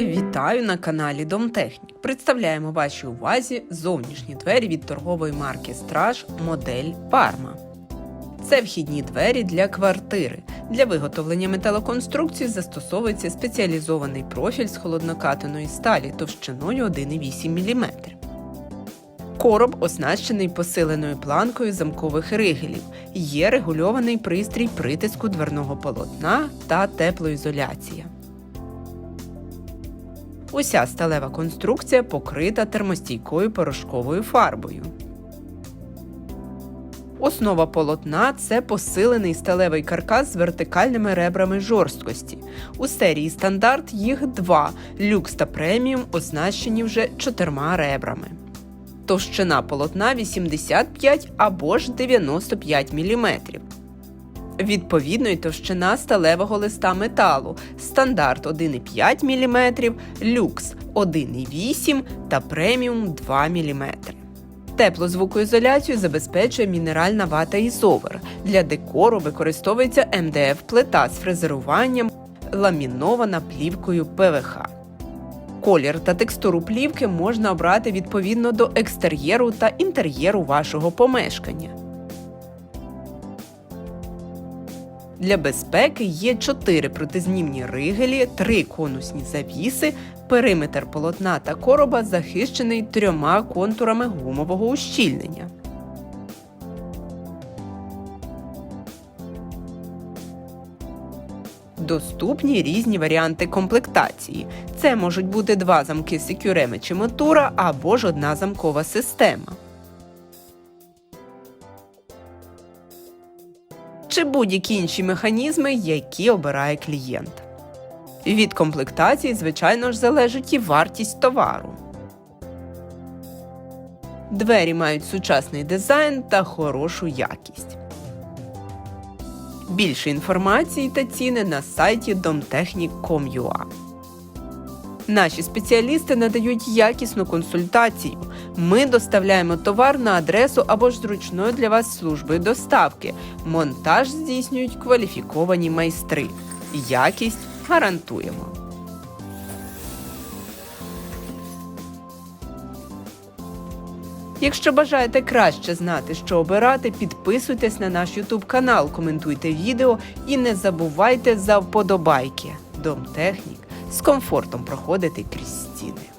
Вітаю на каналі Домтехнік. Представляємо вашій увазі зовнішні двері від торгової марки Страж модель Парма. Це вхідні двері для квартири. Для виготовлення металоконструкції застосовується спеціалізований профіль з холоднокатаної сталі товщиною 1,8 мм. Короб оснащений посиленою планкою замкових ригелів. Є регульований пристрій притиску дверного полотна та теплоізоляція. Уся сталева конструкція покрита термостійкою порошковою фарбою. Основа полотна це посилений сталевий каркас з вертикальними ребрами жорсткості. У серії стандарт їх два люкс та преміум оснащені вже чотирма ребрами. Товщина полотна 85 або ж 95 мм. Відповідно й товщина сталевого листа металу стандарт 1,5 мм, люкс 1,8 та преміум 2 мм. Теплозвукоізоляцію забезпечує мінеральна вата ізовер. Для декору використовується МДФ-плита з фрезеруванням, ламінована плівкою ПВХ. Колір та текстуру плівки можна обрати відповідно до екстер'єру та інтер'єру вашого помешкання. Для безпеки є 4 протизнімні ригелі, 3 конусні завіси, периметр полотна та короба захищений трьома контурами гумового ущільнення. Доступні різні варіанти комплектації. Це можуть бути два замки Secure чи Motura або ж одна замкова система. Чи будь-які інші механізми, які обирає клієнт. Від комплектації, звичайно ж, залежить і вартість товару. Двері мають сучасний дизайн та хорошу якість. Більше інформації та ціни на сайті domtechnic.com.ua Наші спеціалісти надають якісну консультацію. Ми доставляємо товар на адресу або ж зручною для вас службою доставки. Монтаж здійснюють кваліфіковані майстри. Якість гарантуємо. Якщо бажаєте краще знати, що обирати, підписуйтесь на наш YouTube канал, коментуйте відео і не забувайте за вподобайки. Домтехнік з комфортом проходити крізь стіни.